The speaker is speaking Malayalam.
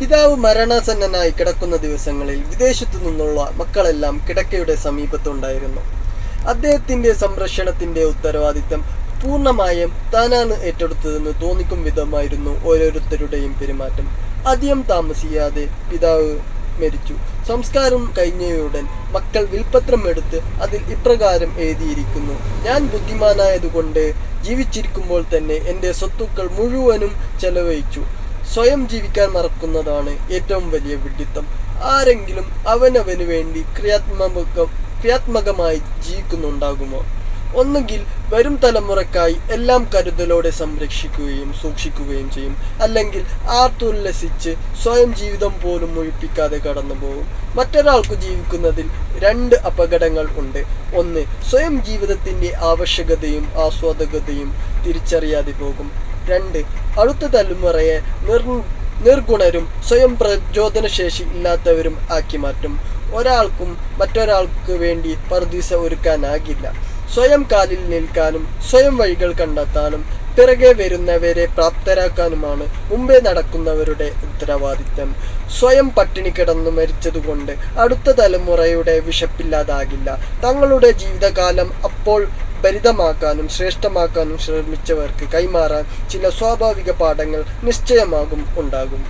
പിതാവ് മരണാസന്നനായി കിടക്കുന്ന ദിവസങ്ങളിൽ വിദേശത്തു നിന്നുള്ള മക്കളെല്ലാം കിടക്കയുടെ സമീപത്തുണ്ടായിരുന്നു. അദ്ദേഹത്തിന്റെ സംരക്ഷണത്തിന്റെ ഉത്തരവാദിത്തം പൂർണമായും താനാണ് ഏറ്റെടുത്തതെന്ന് തോന്നിക്കും വിധമായിരുന്നു ഓരോരുത്തരുടെയും പെരുമാറ്റം. അധികം താമസിയാതെ പിതാവ് മരിച്ചു. സംസ്കാരം കഴിഞ്ഞയുടൻ മക്കൾ വിൽപത്രം എടുത്ത് അതിൽ ഇപ്രകാരം എഴുതിയിരിക്കുന്നു. ഞാൻ ബുദ്ധിമാനായതുകൊണ്ട് ജീവിച്ചിരിക്കുമ്പോൾ തന്നെ എന്റെ സ്വത്തുക്കൾ മുഴുവനും ചെലവഴിച്ചു. സ്വയം ജീവിക്കാൻ മറക്കുന്നതാണ് ഏറ്റവും വലിയ വിഡിത്തം. ആരെങ്കിലും അവനവന് വേണ്ടി ക്രിയാത്മക ക്രിയാത്മകമായി ജീവിക്കുന്നുണ്ടാകുമോ? ഒന്നുകിൽ വരും തലമുറക്കായി എല്ലാം കരുതലോടെ സംരക്ഷിക്കുകയും സൂക്ഷിക്കുകയും ചെയ്യും. അല്ലെങ്കിൽ ആർത്തുല്ലസിച്ച് സ്വയം ജീവിതം പോലും മുഴിപ്പിക്കാതെ കടന്നുപോകും. മറ്റൊരാൾക്ക് ജീവിക്കുന്നതിൽ രണ്ട് അപകടങ്ങൾ ഉണ്ട്. ഒന്ന് സ്വയം ജീവിതത്തിന്റെ ആവശ്യകതയും ആസ്വാദകതയും തിരിച്ചറിയാതെ പോകും. രണ്ട്. അടുത്ത തലമുറയെ നിർ നിർഗുണരും സ്വയം പ്രചോദനശേഷി ഇല്ലാത്തവരും ആക്കി മാറ്റും. ഒരാൾക്കും മറ്റൊരാൾക്ക് വേണ്ടി പർദീസ ഒരുക്കാനാകില്ല. സ്വയം കാലിൽ നിൽക്കാനും സ്വയം വഴികൾ കണ്ടെത്താനും പിറകെ വരുന്നവരെ പ്രാപ്തരാക്കാനുമാണ് മുമ്പേ നടക്കുന്നവരുടെ ഉത്തരവാദിത്തം സ്വയം പട്ടിണി കിടന്നു മരിച്ചതുകൊണ്ട് അടുത്ത തലമുറയുടെ വിശപ്പില്ലാതാകില്ല. തങ്ങളുടെ ജീവിതകാലം അപ്പോൾ ഭരിതമാക്കാനും ശ്രേഷ്ഠമാക്കാനും ശ്രമിച്ചവർക്ക് കൈമാറാൻ ചില സ്വാഭാവിക പാഠങ്ങൾ നിശ്ചയമാകും ഉണ്ടാകും.